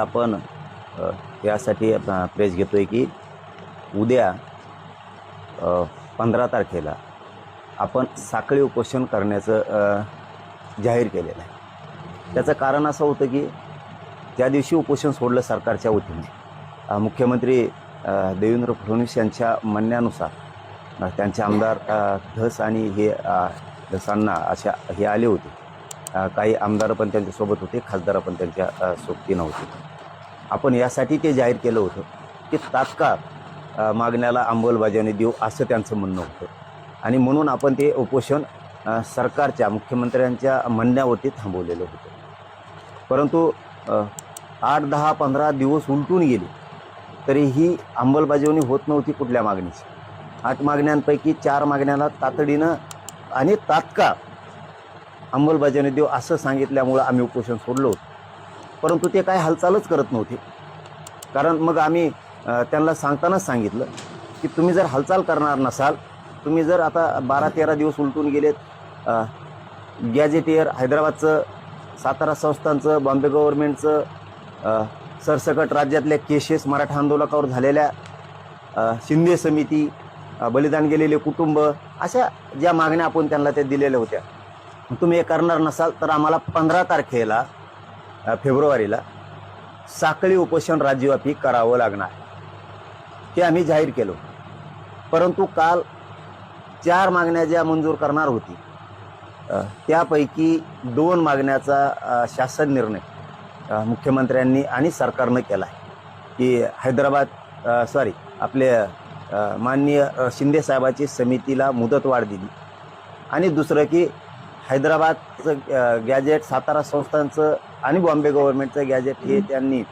आपण यासाठी प्रेस घेतो घेतोय की उद्या पंधरा तारखेला आपण साखळी उपोषण करण्याचं जाहीर केलेलं आहे. त्याचं कारण असं होतं की त्या दिवशी उपोषण सोडलं सरकारच्या वतीने. मुख्यमंत्री देवेंद्र फडणवीस यांच्या म्हणण्यानुसार त्यांचे आमदार धस आणि हे धसांना अशा हे आले होते. काही आमदार पण त्यांच्यासोबत होते खासदार पण त्यांच्या सोबती नव्हते आपण यासाठी ते जाहीर केलं होतं की तात्काळ मागण्याला अंमलबजावणी देऊ असं त्यांचं म्हणणं होतं. आणि म्हणून आपण ते उपोषण सरकारच्या मुख्यमंत्र्यांच्या म्हणण्यावरती थांबवलेलं होतं. परंतु आठ दहा पंधरा दिवस उलटून गेले तरीही अंमलबजावणी होत नव्हती कुठल्या मागणीची. आठ मागण्यांपैकी चार मागण्याला तातडीनं आणि तात्काळ अंमलबजावणी देऊ असं सांगितल्यामुळं आम्ही उपोषण सोडलो होतो. परंतु ते काय हालचालच करत नव्हते. कारण मग आम्ही त्यांना सांगतानाच सांगितलं की तुम्ही जर हालचाल करणार नसाल तुम्ही जर आता बारा तेरा दिवस उलटून गेलेत गॅजेटियर हैदराबादचं सातारा संस्थांचं बॉम्बे गव्हर्नमेंटचं सरसकट राज्यातल्या केसेस मराठा आंदोलकावर झालेल्या शिंदे समिती बलिदान गेलेले कुटुंब अशा ज्या मागण्या आपण त्यांना त्या दिलेल्या होत्या. तुम्ही हे करणार नसाल तर आम्हाला पंधरा तारखेला फेब्रुवारीला साखळी उपोषण राज्यव्यापी करावं लागणार. ते आम्ही जाहीर केलो. परंतु काल चार मागण्या ज्या मंजूर करणार होती त्यापैकी दोन मागण्याचा शासन निर्णय मुख्यमंत्र्यांनी आणि सरकारनं केला आहे की हैदराबाद सॉरी आपले माननीय शिंदेसाहेबाची शिंदे साहेबाची समितीला मुदतवाढ दिली. आणि दुसरं की हैदराबादचं गॅजेट सातारा संस्थांचं आणि बॉम्बे गव्हर्नमेंटचं गॅजेट हे त्यांनी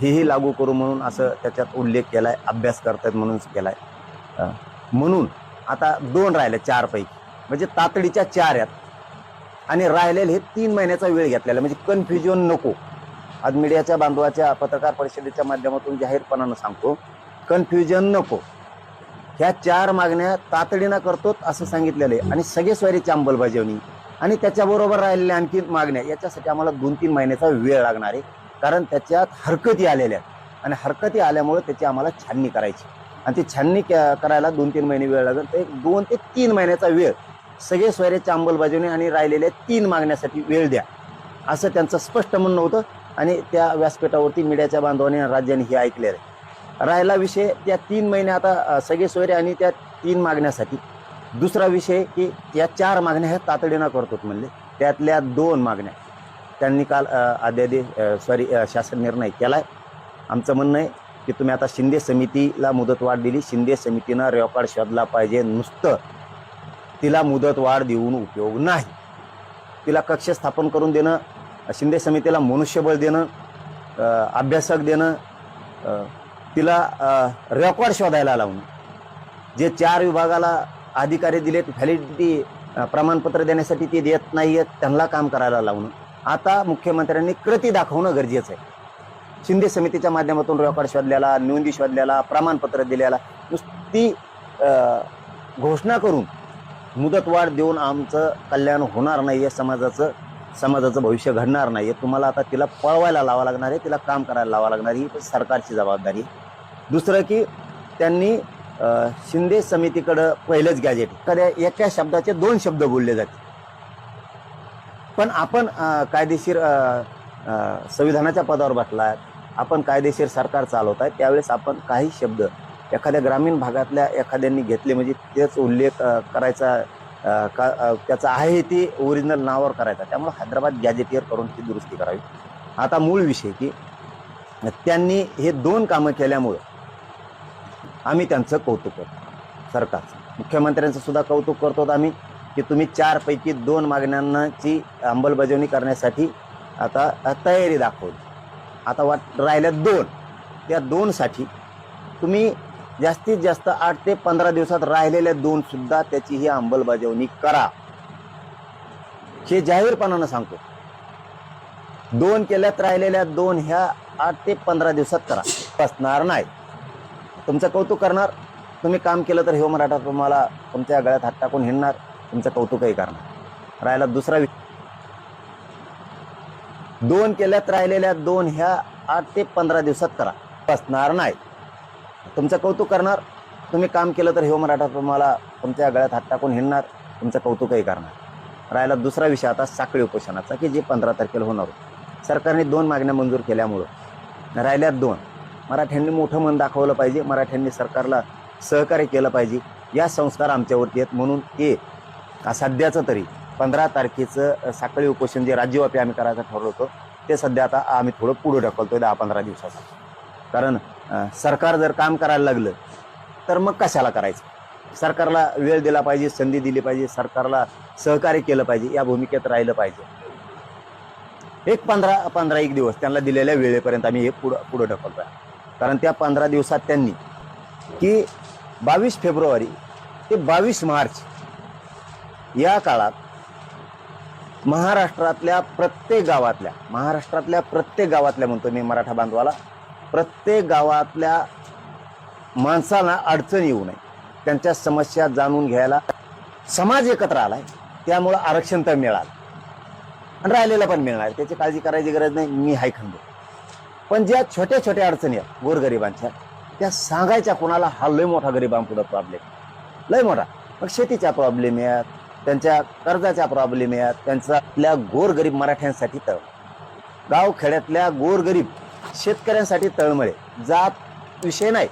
हेही लागू करू म्हणून असं त्याच्यात उल्लेख केला आहे अभ्यास करतायत म्हणून केला आहे म्हणून आता दोन राहिले चारपैकी. म्हणजे तातडीच्या चार आहेत. आणि राहिलेले हे तीन महिन्याचा वेळ घेतलेला आहे. म्हणजे कन्फ्युजन नको. आज मीडियाच्या बांधवाच्या पत्रकार परिषदेच्या माध्यमातून जाहीरपणानं सांगतो कन्फ्युजन नको. ह्या चार मागण्या तातडीनं करतो असं सांगितलेलं आहे. आणि सगळे स्वारीची अंमलबजावणी आणि त्याच्याबरोबर राहिलेल्या आणखी मागण्या याच्यासाठी आम्हाला दोन तीन महिन्याचा वेळ लागणार आहे. कारण त्याच्यात हरकती आलेल्या आहेत. आणि हरकती आल्यामुळे त्याची आम्हाला छाननी करायची. आणि ती छाननी क- करायला दोन तीन महिने वेळ लागेल. तर एक दोन ते तीन महिन्याचा वेळ सगळे स्वैर्याच्या अंमलबजावणी आणि राहिलेल्या तीन मागण्यासाठी वेळ द्या. असं त्यांचं स्पष्ट म्हणणं होतं. आणि त्या व्यासपीठावरती मीडियाच्या बांधवाने आणि हे ऐकलेलं आहे. राहिला विषय त्या तीन महिने आता सगळे सोयरे आणि त्या तीन मागण्यासाठी दुसरा विषय की या चार मागण्या ह्या तातडीनं करतो म्हणले. त्यातल्या दोन मागण्या. त्यांनी काल अध्यादेश सॉरी शासन निर्णय केला आहे आमचं म्हणणं आहे की तुम्ही आता शिंदे समितीला मुदतवाढ दिली. शिंदे समितीनं रेकॉर्ड शोधला पाहिजे. नुसतं तिला मुदतवाढ देऊन उपयोग नाही. तिला कक्ष स्थापन करून देणं शिंदे समितीला मनुष्यबळ देणं अभ्यासक देणं तिला रेकॉर्ड शोधायला लावणं. जे चार विभागाला अधिकारी दिलेत व्हॅलिडिटी प्रमाणपत्र देण्यासाठी ते देत नाही आहेत त्यांना काम करायला लावणं. आता मुख्यमंत्र्यांनी कृती दाखवणं गरजेचं आहे. शिंदे समितीच्या माध्यमातून रेकॉर्ड शोधल्याला नोंदी शोधल्याला प्रमाणपत्र दिल्याला नुसती घोषणा करून मुदतवाढ देऊन आमचं कल्याण होणार नाही आहे समाजाचं समाजाचं भविष्य घडणार नाही आहे तुम्हाला आता तिला पळवायला लावा लागणार आहे तिला काम करायला लावा लागणार आहे ही सरकारची जबाबदारी दुसरं की त्यांनी शिंदे समितीकडं पहिलंच गॅजेट एखाद्या एका शब्दाचे दोन शब्द बोलले जाते. पण आपण कायदेशीर संविधानाच्या पदावर बसला आपण कायदेशीर सरकार चालवत आहे त्यावेळेस आपण काही शब्द एखाद्या ग्रामीण भागातल्या एखाद्यांनी घेतले म्हणजे तेच उल्लेख करायचा का त्याचा आहे ते ओरिजिनल नावावर करायचा. त्यामुळे हैदराबाद गॅजेटियर करून ती दुरुस्ती करावी. आता मूळ विषय की त्यांनी हे दोन कामं केल्यामुळं आम्ही त्यांचं कौतुक करतो. सरकारचं. मुख्यमंत्र्यांचं सुद्धा कौतुक करतो आम्ही की तुम्ही चारपैकी दोन मागण्यांची अंमलबजावणी करण्यासाठी आता तयारी दाखवली. आता वाट राहिल्या दोन. त्या दोनसाठी तुम्ही जास्तीत जास्त आठ ते पंधरा दिवसात राहिलेल्या दोन सुद्धा त्याची ही अंमलबजावणी करा. हे जाहीरपणानं सांगतो. दोन केल्यात राहिलेल्या दोन ह्या आठ ते पंधरा दिवसात करा. बसणार नाही. तुमचं कौतुक करणार. तुम्ही काम केलं तर हे मराठा तुम्हाला तुमच्या गळ्यात हात टाकून हिंडणार. तुमचं कौतुकही करणार. राहिला दुसरा वि दोन केल्यात राहिलेल्या दोन ह्या आठ ते पंधरा दिवसात करा. बसणार नाही. तुमचं कौतुक करणार. तुम्ही काम केलं तर हे मराठा तुम्हाला तुमच्या गळ्यात हात टाकून हिंडणार. तुमचं कौतुकही करणार. राहिला दुसरा विषय आता साखळी उपोषणाचा की जे पंधरा तारखेला होणार सरकारने दोन मागण्या मंजूर केल्यामुळं राहिल्यात दोन. मराठ्यांनी मोठं मन दाखवलं पाहिजे मराठ्यांनी सरकारला सहकार्य केलं पाहिजे. या संस्कार आमच्यावरती आहेत. म्हणून ते सध्याचं तरी पंधरा तारखेचं साखळी उपोषण जे राज्यव्यापी आम्ही करायचं ठरवलं होतं ते सध्या आता आम्ही थोडं पुढे ढकलतो दहा पंधरा दिवसाचा. कारण सरकार जर काम करायला लागलं तर मग कशाला करायचं? सरकारला वेळ दिला पाहिजे संधी दिली पाहिजे सरकारला सहकार्य केलं पाहिजे या भूमिकेत राहिलं पाहिजे. एक पंधरा पंधरा एक दिवस त्यांना दिलेल्या वेळेपर्यंत आम्ही हे पुढं पुढं ढकलतो आहे कारण त्या पंधरा दिवसात त्यांनी की बावीस फेब्रुवारी ते बावीस मार्च या काळात महाराष्ट्रातल्या प्रत्येक गावातल्या महाराष्ट्रातल्या प्रत्येक गावातल्या म्हणतो मी मराठा बांधवाला प्रत्येक गावातल्या माणसांना अडचण येऊ नये. त्यांच्या समस्या जाणून घ्यायला समाज एकत्र आलाय त्यामुळं आरक्षण तर मिळालं. आणि राहिलेलं पण मिळणार त्याची काळजी करायची गरज नाही मी हाय खंड पण ज्या छोट्या छोट्या अडचणी आहेत गोरगरिबांच्या त्या सांगायच्या कोणाला हा लय मोठा गरिबांपुढं प्रॉब्लेम लय मोठा. मग शेतीच्या प्रॉब्लेम आहेत त्यांच्या कर्जाच्या प्रॉब्लेम आहेत त्यांचा आपल्या गोरगरीब मराठ्यांसाठी तळ. गाव खेड्यातल्या गोरगरीब शेतकऱ्यांसाठी तळमळे. जात विषय नाही.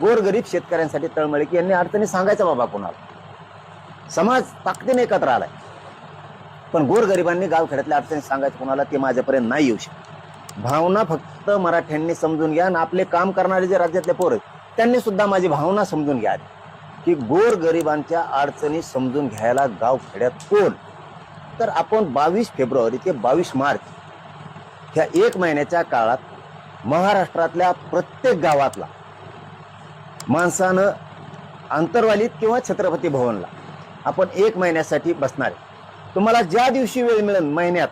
गोरगरीब शेतकऱ्यांसाठी तळमळे की यांनी अडचणी सांगायचं बाबा कोणाला. समाज ताकदीने एकत्र आलाय. पण गोरगरिबांनी गावखेड्यातल्या अडचणी सांगायचं कोणाला ते माझ्यापर्यंत नाही येऊ शकत. भावना फक्त मराठ्यांनी समजून घ्या आणि आपले काम करणारे जे राज्यातले पोर आहेत त्यांनी सुद्धा माझी भावना समजून घ्या की गोर गरिबांच्या अडचणी समजून घ्यायला गाव खेड्यात कोण तर आपण बावीस फेब्रुवारी ते बावीस मार्च ह्या एक महिन्याच्या काळात महाराष्ट्रातल्या प्रत्येक गावातला माणसानं आंतरवालीत किंवा छत्रपती भवनला आपण एक महिन्यासाठी बसणार आहे. तुम्हाला ज्या दिवशी वेळ मिळेल महिन्यात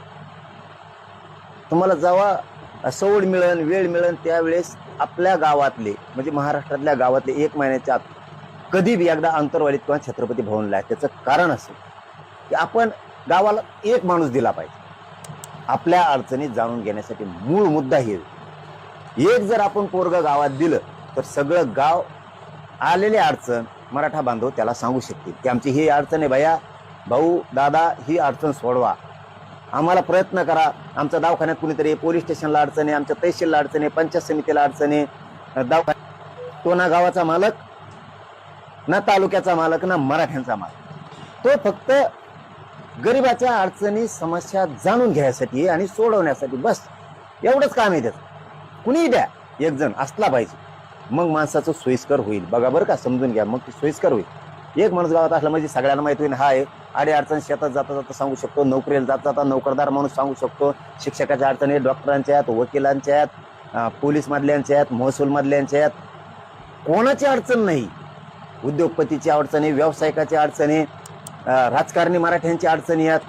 तुम्हाला जेव्हा सवड मिळन वेळ मिळन त्यावेळेस आपल्या गावातले म्हणजे महाराष्ट्रातल्या गावातले एक महिन्याच्या आत कधी बी एकदा आंतरवालीत किंवा छत्रपती भवनला आहे त्याचं कारण असेल की आपण गावाला एक माणूस दिला पाहिजे. आपल्या अडचणी जाणून घेण्यासाठी मूळ मुद्दा हे. एक जर आपण पोरग गावात दिलं तर सगळं गाव आलेले अडचण मराठा बांधव त्याला सांगू शकतील की आमची ही अडचण आहे भैया भाऊ दादा ही अडचण सोडवा. आम्हाला प्रयत्न करा. आमच्या दवाखान्यात कुणीतरी पोलीस स्टेशनला अडचण आहे आमच्या तहसीलला अडचण आहे पंचायत समितीला अडचण आहे. दवाखान्यात तो ना गावाचा मालक ना तालुक्याचा मालक ना मराठ्यांचा मालक. तो फक्त गरिबाच्या अडचणी समस्या जाणून घ्यायसाठी आहे आणि सोडवण्यासाठी बस. एवढंच काम आहे त्याचं. कुणीही द्या. एक जण असला पाहिजे. मग माणसाचं सोयीस्कर होईल. बघा बरं का समजून घ्या. मग ते सोयीस्कर होईल. एक माणूस गावात असला म्हणजे सगळ्यांना माहिती होईल हा आहे. अडे अडचण शेतात जाता जाता सांगू शकतो नोकरीला जाता जाता नोकरदार माणूस सांगू शकतो. शिक्षकाच्या अडचणी डॉक्टरांच्या आहेत वकिलांच्या आहेत पोलीसमधल्यांच्या आहेत महसूलमधल्यांच्या आहेत. कोणाची अडचण नाही. उद्योगपतीची अडचणी व्यावसायिकाची अडचणी राजकारणी मराठ्यांची अडचणी आहेत.